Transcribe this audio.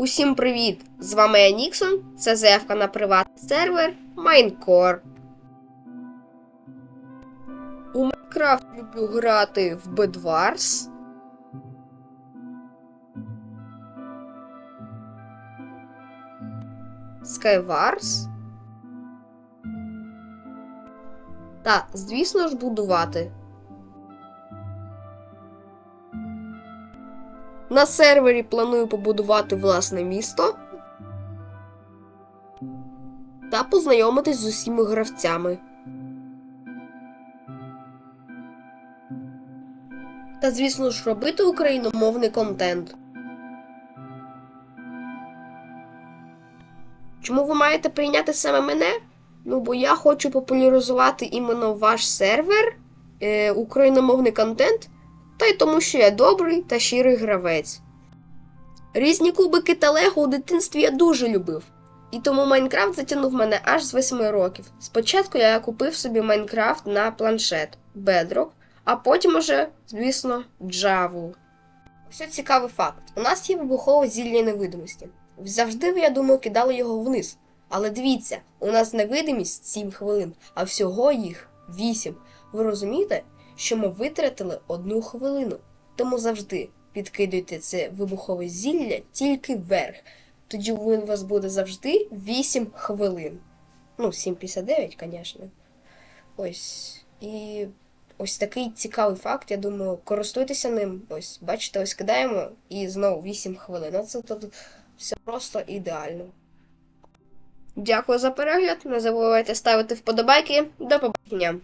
Усім привіт! З вами я Ніксон. Це заявка на приватний сервер Майнкор. У Майнкрафт люблю грати в Bedwars. Skywars. Та, звісно ж, будувати. На сервері планую побудувати власне місто та познайомитись з усіма гравцями. Та, звісно ж, робити україномовний контент. Чому ви маєте прийняти саме мене? Ну, бо я хочу популяризувати іменно ваш сервер, е, україномовний контент та й тому, що я добрий та щирий гравець. Різні кубики та лего у дитинстві я дуже любив, і тому Майнкрафт затягнув мене аж з 8 років. Спочатку я купив собі Майнкрафт на планшет Bedrock, а потім уже, звісно, Java. Ось цікавий факт: у нас є вибухове зілля невидимості. Завжди, я думаю, кидали його вниз. Але дивіться, у нас невидимість 7 хвилин, а всього їх 8. Ви розумієте? що ми витратили одну хвилину. Тому завжди підкидуйте це вибухове зілля тільки вверх. Тоді у вас буде завжди 8 хвилин. Ну, 7,59, звісно. Ось. І ось такий цікавий факт. Я думаю, користуйтеся ним. Ось, бачите, ось кидаємо і знову 8 хвилин. Оце тут все просто ідеально. Дякую за перегляд. Не забувайте ставити вподобайки. До побачення.